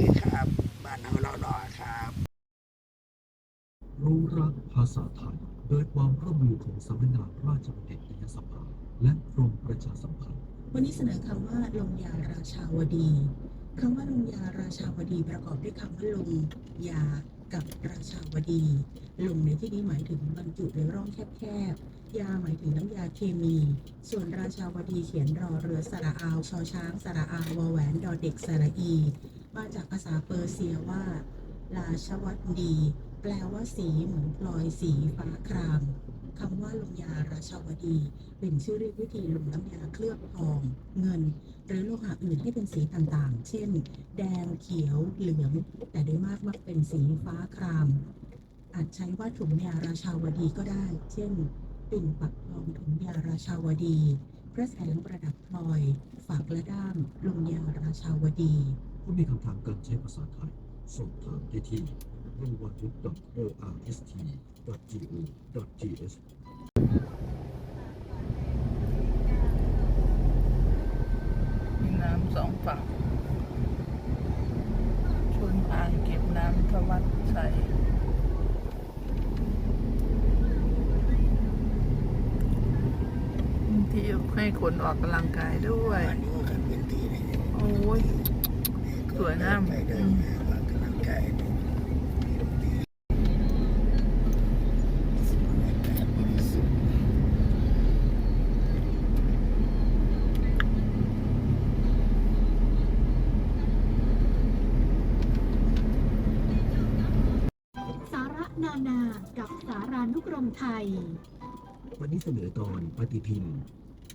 ดีครับ บ้านเฮาเราดอครับ รู้รักภาษาไทย โดยความร่วมมือของสำนักงานราชบัณฑิตยสภา และกรมประชาสัมพันธ์วันนี้เสนอคำว่าลงยาราชาวดีคำว่าลงยาราชาวดีประกอบด้วยคำว่าลงยากับราชาวดี ลงในที่นี้หมายถึงบรรจุในร่องแคบๆ ยาหมายถึงน้ำยาเคมี ส่วนราชาวดีเขียนรอเรือสระอาวชอช้างสระอาววแหวนดอเด็กสระอี มาจากภาษาเปอร์เซียว่า ราชวัตดี แปลว่าสีเหมือนพลอยสีฟ้าครามคำว่าลงยาราชาวดี เป็นชื่อเรียกวิธีลงน้ำยาเคลือบทอง เงิน หรือโลหะอื่นให้เป็นสีต่างๆ เช่น แดงเขียวเหลือง แต่โดยมากมักเป็นสีฟ้าคราม อาจใช้ว่าถุงยาราชาวดีก็ได้ เช่นปิ่นปักทองถุงยาราชาวดี พระแสงประดับพลอยฝักและด้ามลงยาราชาวดี ผู้มีคำถามการใช้ภาษาไทยสอบถามได้ที่ www.orst.go.th มีน้ำสองฝั่งชนอ่างเก็บน้ำทวัดใสมีที่ให้คนออกกำลังกายด้วยบ้านอยู่กันเป็นที่เลยโอ้ยส วยงามไปเดินหาว่ากำลังใจดูมีดนตรีบรรยากาศบริสุทธิ์สาระนานา กับสารานุกรมไทย วันนี้เสนอตอนปฏิทิน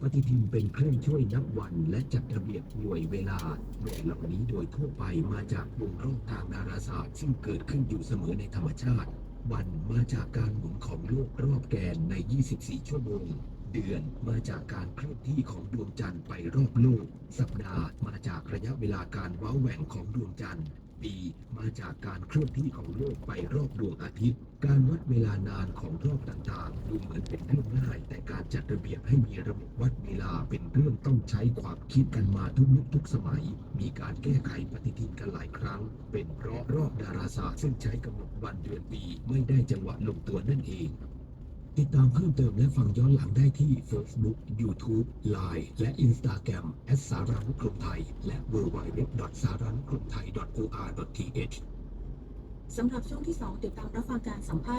ปฏิทินเป็นเครื่องช่วยนับวันและจัดระเบียบหน่วยเวลาหน่วยเหล่านี้โดยทั่วไปมาจากวงรอบทางดาราศาสตร์ซึ่งเกิดขึ้นอยู่เสมอในธรรมชาติ วันมาจากการหมุนของโลกรอบแกนใน 24 ชั่วโมง เดือนมาจากการเคลื่อนที่ของดวงจันทร์ไปรอบโลก สัปดาห์มาจากระยะเวลาการว้าแหว่งของดวงจันทร์ ปีมาจากการเคลื่อนที่ของโลกไปรอบดวงอาทิตย์ การวัดเวลานานของรอบต่างๆ ดูเหมือนเป็นเรื่องง่าย แต่การจัดระเบียบให้มีระบบวัดเวลาเป็นเรื่องต้องใช้ความคิดกันมาทุกยุคทุกสมัย มีการแก้ไขปฏิทินกันหลายครั้ง เป็นเพราะรอบดาราศาสตร์ซึ่งใช้กำหนดวันเดือนปี ไม่ได้จังหวะลงตัวนั่นเองติดตามเพิ่มเติมและฟังย้อนหลังได้ที่ Facebook, YouTube, Line และ Instagram แอสารานุกรมไทย และ w w w s a r a n u k r o m t o r t h สำหรับช่วงที่ 2 ติดตามรับฟังการสัมภาษณ์